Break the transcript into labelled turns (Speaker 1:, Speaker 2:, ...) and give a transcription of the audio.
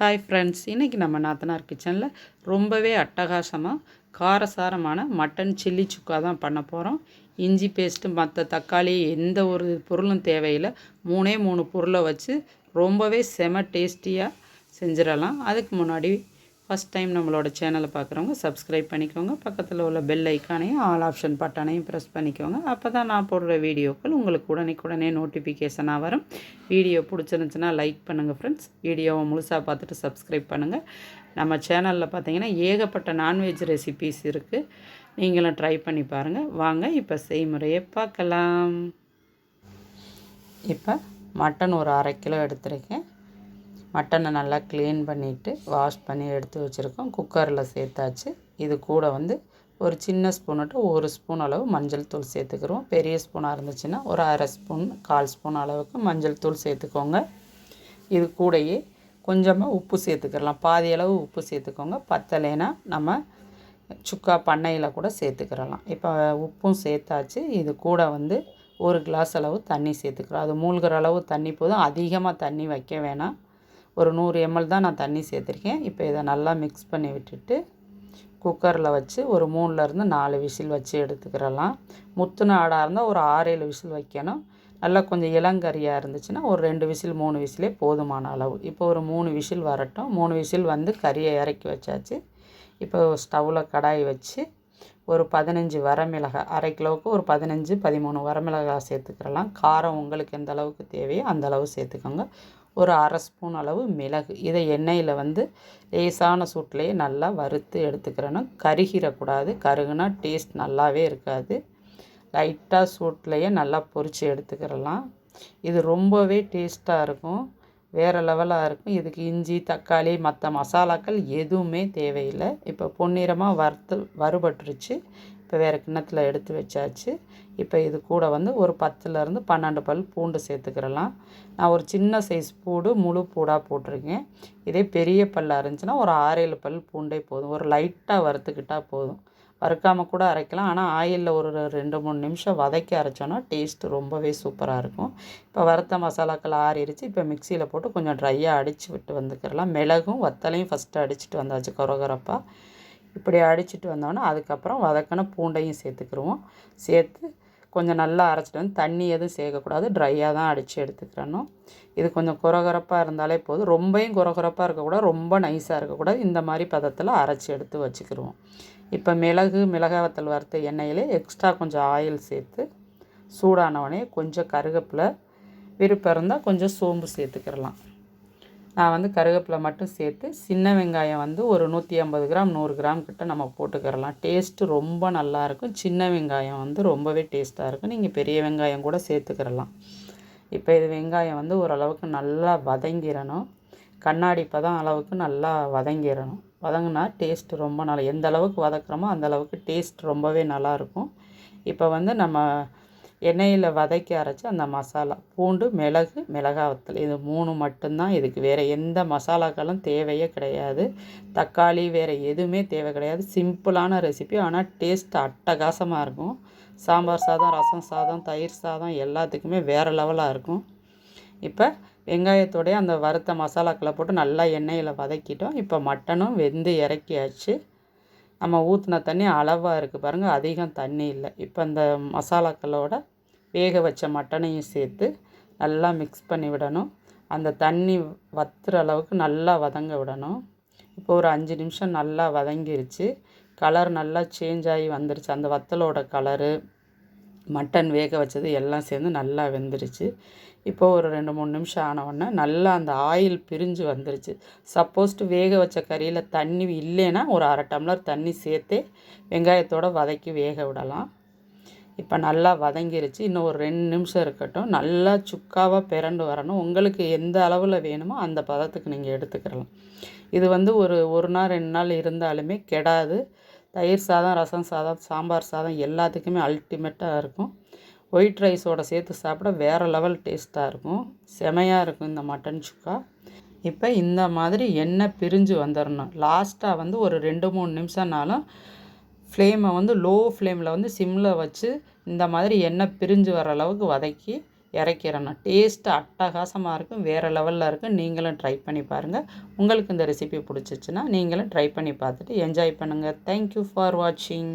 Speaker 1: Hi friends இன்றைக்கி நம்ம நாத்தனார் கிச்சனில் ரொம்பவே அட்டகாசமாக காரசாரமான மட்டன் சில்லி சுக்கா தான் பண்ண போகிறோம் இஞ்சி பேஸ்ட்டு மற்ற தக்காளி எந்த ஒரு பொருளும் தேவையில்லை. மூணே மூணு பொருளை வச்சு ரொம்பவே செம டேஸ்டியாக செஞ்சிடலாம். அதுக்கு முன்னாடி ஃபஸ்ட் டைம் நம்மளோட சேனலை பார்க்குறவங்க சப்ஸ்கிரைப் பண்ணிக்கோங்க. பக்கத்தில் உள்ள பெல் ஐக்கானையும் ஆல் ஆப்ஷன் பட்டனையும் ப்ரெஸ் பண்ணிக்கோங்க. அப்போ தான் நான் போடுற வீடியோக்கள் உங்களுக்கு உடனே நோட்டிஃபிகேஷனாக வரும். வீடியோ பிடிச்சிருந்துச்சுன்னா லைக் பண்ணுங்கள் ஃப்ரெண்ட்ஸ் வீடியோவை முழுசாக பார்த்துட்டு சப்ஸ்கிரைப் பண்ணுங்கள் நம்ம சேனலில் பார்த்தீங்கன்னா ஏகப்பட்ட நான்வெஜ் ரெசிபீஸ் இருக்குது நீங்களும் ட்ரை பண்ணி பாருங்கள் வாங்க இப்போ செய்முறையை பார்க்கலாம். இப்போ மட்டன் ஒரு அரை கிலோ எடுத்துருக்கேன். மட்டனை நல்லா க்ளீன் பண்ணிவிட்டு வாஷ் பண்ணி எடுத்து வச்சுருக்கோம். குக்கரில் சேர்த்தாச்சு. இது கூட வந்து ஒரு சின்ன ஸ்பூனுட்டு ஒரு ஸ்பூன் அளவு மஞ்சள் தூள் சேர்த்துக்கிறோம். பெரிய ஸ்பூனாக இருந்துச்சுன்னா ஒரு அரை ஸ்பூன் கால் ஸ்பூன் அளவுக்கு மஞ்சள் தூள் சேர்த்துக்கோங்க. இது கூடயே கொஞ்சமாக உப்பு சேர்த்துக்கிறலாம் பாதி அளவு உப்பு சேர்த்துக்கோங்க. பத்தலைன்னா நம்ம சுக்கா பண்ணையில் கூட சேர்த்துக்கிறலாம் இப்போ உப்பும் சேர்த்தாச்சு. இது கூட வந்து ஒரு கிளாஸ் அளவு தண்ணி சேர்த்துக்கிறோம் அது மூழ்கிற அளவு தண்ணி போதும். அதிகமாக தண்ணி வைக்க வேணாம். ஒரு நூறு எம்எல் தான் நான் தண்ணி சேர்த்துருக்கேன். இப்போ இதை நல்லா மிக்ஸ் பண்ணி விட்டுட்டு குக்கரில் வச்சு ஒரு மூணுலேருந்து நாலு விசில் வச்சு எடுத்துக்கிறலாம். முத்துன ஆடாக இருந்தால் ஒரு ஆறேழு விசில் வைக்கணும். நல்லா கொஞ்சம் இளங்கறியாக இருந்துச்சுன்னா ஒரு ரெண்டு விசில் மூணு விசிலே போதுமான அளவு. இப்போ ஒரு மூணு விசில் வரட்டும். மூணு விசில் வந்து கறியை இறக்கி வச்சாச்சு. இப்போ ஸ்டவ்வில் கடாய் வச்சு ஒரு பதினஞ்சு வரமிளகாய் அரை கிலோவுக்கு ஒரு பதினஞ்சு பதிமூணு வரமிளகாய் சேர்த்துக்கிறலாம். காரம் உங்களுக்கு எந்த அளவுக்கு தேவையோ அந்த அளவு சேர்த்துக்கோங்க. ஒரு அரை ஸ்பூன் அளவு மிளகு. இதை எண்ணெயில் வந்து லேசான சூட்லேயே நல்லா வறுத்து எடுத்துக்கிறேன்னா கருகிடக்கூடாது கருகுனா டேஸ்ட் நல்லாவே இருக்காது. லைட்டாக சூட்லேயே நல்லா பொரித்து எடுத்துக்கிறலாம். இது ரொம்பவே டேஸ்ட்டாக இருக்கும். வேறு லெவலாக இருக்கும். இதுக்கு இஞ்சி தக்காளி மற்ற மசாலாக்கள் எதுவுமே தேவையில்லை. இப்போ பொன்னிறமாக வறுத்து வறுபட்டுருச்சு. இப்போ வேறு கிண்ணத்தில் எடுத்து வச்சாச்சு. இப்போ இது கூட வந்து ஒரு பத்துலேருந்து பன்னெண்டு பல் பூண்டு சேர்த்துக்கிறலாம். நான் ஒரு சின்ன சைஸ் பூடு முழு பூடாக போட்டிருக்கேன். இதே பெரிய பல்லாக இருந்துச்சுன்னா ஒரு ஆறேழு பல் பூண்டே போதும். ஒரு லைட்டாக வறுத்துக்கிட்டால் போதும். வறுக்காமல் கூட அரைக்கலாம். ஆனால் ஆயிலில் ஒரு ரெண்டு மூணு நிமிஷம் வதக்கி அரைச்சோன்னா டேஸ்ட்டு ரொம்பவே சூப்பராக இருக்கும். இப்போ வறுத்த மசாலாக்கள் ஆறிடுச்சு இப்போ மிக்சியில் போட்டு கொஞ்சம் ட்ரையாக அடித்து விட்டு வந்துக்கிறலாம். மிளகும் வத்தலையும் ஃபஸ்ட்டு அடிச்சுட்டு வந்தாச்சு கொரகொரப்பாக இப்படி அடிச்சுட்டு வந்தோன்னா அதுக்கப்புறம் வதக்கின பூண்டையும் சேர்த்துக்கிருவோம். சேர்த்து கொஞ்சம் நல்லா அரைச்சிட்டு வந்து தண்ணி எதுவும் சேர்க்கக்கூடாது. ட்ரையாக தான் அடித்து எடுத்துக்கிறணும். இது கொஞ்சம் குறகுறப்பாக இருந்தாலே போதும். ரொம்பையும் குறகுறப்பாக இருக்கக்கூடாது. ரொம்ப நைஸாக இருக்கக்கூடாது. இந்த மாதிரி பதத்தில் அரைச்சி எடுத்து வச்சுக்கிருவோம். இப்போ மிளகு மிளகாவத்தல் வறுத்த எண்ணெயிலே எக்ஸ்ட்ரா கொஞ்சம் ஆயில் சேர்த்து சூடானவனே கொஞ்சம் கருகப்பில் விருப்பம் இருந்தால் கொஞ்சம் சோம்பு சேர்த்துக்கிடலாம் நான் வந்து கருவேப்பிலை மட்டும் சேர்த்து சின்ன வெங்காயம் வந்து ஒரு நூற்றி ஐம்பது கிராம் நூறு கிராம் கிட்ட நம்ம போட்டுக்கிறலாம். டேஸ்ட்டு ரொம்ப நல்லாயிருக்கும் சின்ன வெங்காயம் வந்து ரொம்பவே டேஸ்ட்டாக இருக்கும். நீங்கள் பெரிய வெங்காயம் கூட சேர்த்துக்கிறலாம். இப்போ இது வெங்காயம் வந்து ஓரளவுக்கு நல்லா வதங்கிடணும் கண்ணாடி பதம் அளவுக்கு நல்லா வதங்கிடணும் வதங்கினா டேஸ்ட்டு ரொம்ப நல்லா எந்த அளவுக்கு வதக்குறோமோ அந்த அளவுக்கு டேஸ்ட் ரொம்பவே நல்லாயிருக்கும் இப்போ வந்து நம்ம எண்ணெயில் வதக்கி அரைச்சி அந்த மசாலா பூண்டு மிளகு மிளகாவத்தல் இது மூணு மட்டும்தான் இதுக்கு. வேறு எந்த மசாலாக்களும் தேவையே கிடையாது. தக்காளி வேறு எதுவுமே தேவை கிடையாது. சிம்பிளான ரெசிபி ஆனால் டேஸ்ட் அட்டகாசமாக இருக்கும். சாம்பார் சாதம் ரசம் சாதம் தயிர் சாதம் எல்லாத்துக்குமே வேறு லெவலாக இருக்கும். இப்போ வெங்காயத்தோடைய அந்த வறுத்த மசாலாக்களை போட்டு நல்லா எண்ணெயில் வதக்கிட்டோம். இப்போ மட்டனும் வெந்து இறக்கியாச்சு. நம்ம ஊற்றின தண்ணி அளவாக இருக்குது பாருங்கள் அதிகம் தண்ணி இல்லை. இப்போ இந்த மசாலாக்களோட வேக வச்ச மட்டனையும் சேர்த்து நல்லா மிக்ஸ் பண்ணி விடணும். அந்த தண்ணி வத்துற அளவுக்கு நல்லா வதங்க விடணும். இப்போ ஒரு அஞ்சு நிமிஷம் நல்லா வதங்கிருச்சு. கலர் நல்லா சேஞ்ச் ஆகி வந்துருச்சு. அந்த வத்தலோட கலரு மட்டன் வேக வச்சது எல்லாம் சேர்ந்து நல்லா வெந்துருச்சு. இப்போது ஒரு ரெண்டு மூணு நிமிஷம் ஆனவுடனே நல்லா அந்த ஆயில் பிரிஞ்சு வந்துருச்சு. சப்போஸ்ட்டு வேக வச்ச கறியில் தண்ணி இல்லைன்னா ஒரு அரை டம்ளர் தண்ணி சேர்த்து வெங்காயத்தோடு வதக்கி வேக விடலாம். இப்போ நல்லா வதங்கிருச்சு. இன்னும் ஒரு ரெண்டு நிமிஷம் இருக்கட்டும். நல்லா சுக்காவாக பிறண்டு வரணும். உங்களுக்கு எந்த அளவில் வேணுமோ அந்த பதத்துக்கு நீங்கள் எடுத்துக்கிறலாம் இது வந்து ஒரு ஒரு நாள் ரெண்டு நாள் இருந்தாலுமே கெடாது. தயிர் சாதம் ரசம் சாதம் சாம்பார் சாதம் எல்லாத்துக்குமே அல்டிமேட்டாக இருக்கும். ஒயிட் ரைஸோடு சேர்த்து சாப்பிட வேறு லெவல் டேஸ்ட்டாக இருக்கும். செமையாக இருக்கும் இந்த மட்டன் சுக்கா. இப்போ இந்த மாதிரி எண்ணெய் பிரிஞ்சு வந்துடணும் லாஸ்ட்டாக வந்து ஒரு ரெண்டு மூணு நிமிஷம்னாலும் ஃப்ளேமை வந்து லோ ஃப்ளேமில் வந்து சிம்மில் வச்சு இந்த மாதிரி எண்ணெய் பிரிஞ்சு வர அளவுக்கு வதக்கி இறக்கிடணும் டேஸ்ட்டு அட்டகாசமாக இருக்கும் வேறு லெவலில் இருக்கும். நீங்களும் ட்ரை பண்ணி பாருங்கள் உங்களுக்கு இந்த ரெசிபி பிடிச்சிச்சின்னா நீங்களும் ட்ரை பண்ணி பார்த்துட்டு என்ஜாய் பண்ணுங்கள் தேங்க்யூ ஃபார் வாட்சிங்